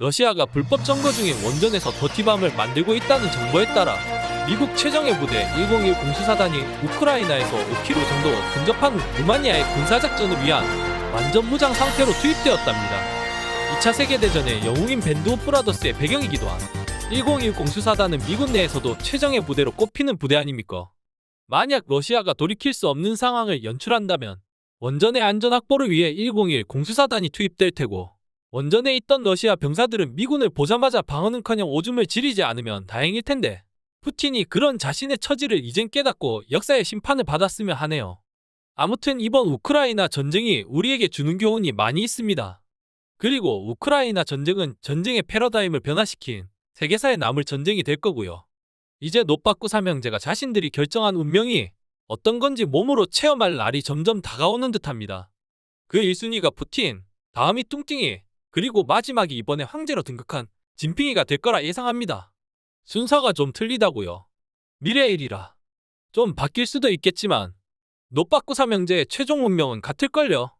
러시아가 불법 점거 중인 원전에서 더티밤을 만들고 있다는 정보에 따라 미국 최정예 부대 101 공수사단이 우크라이나에서 5km 정도 근접한 루마니아의 군사작전을 위한 완전 무장 상태로 투입되었답니다. 2차 세계대전의 영웅인 밴드 오브 브라더스의 배경이기도 한 101 공수사단은 미군 내에서도 최정예 부대로 꼽히는 부대 아닙니까? 만약 러시아가 돌이킬 수 없는 상황을 연출한다면 원전의 안전 확보를 위해 101 공수사단이 투입될 테고 원전에 있던 러시아 병사들은 미군을 보자마자 방어는커녕 오줌을 지리지 않으면 다행일 텐데 푸틴이 그런 자신의 처지를 이젠 깨닫고 역사의 심판을 받았으면 하네요. 아무튼 이번 우크라이나 전쟁이 우리에게 주는 교훈이 많이 있습니다. 그리고 우크라이나 전쟁은 전쟁의 패러다임을 변화시킨 세계사에 남을 전쟁이 될 거고요. 이제 노빠꾸 삼형제가 자신들이 결정한 운명이 어떤 건지 몸으로 체험할 날이 점점 다가오는 듯합니다. 그 1순위가 푸틴, 다음이 뚱띵이, 그리고 마지막이 이번에 황제로 등극한 진핑이가 될 거라 예상합니다. 순서가 좀 틀리다고요. 미래의 일이라. 좀 바뀔 수도 있겠지만 노빠꾸 삼형제의 최종 운명은 같을걸요.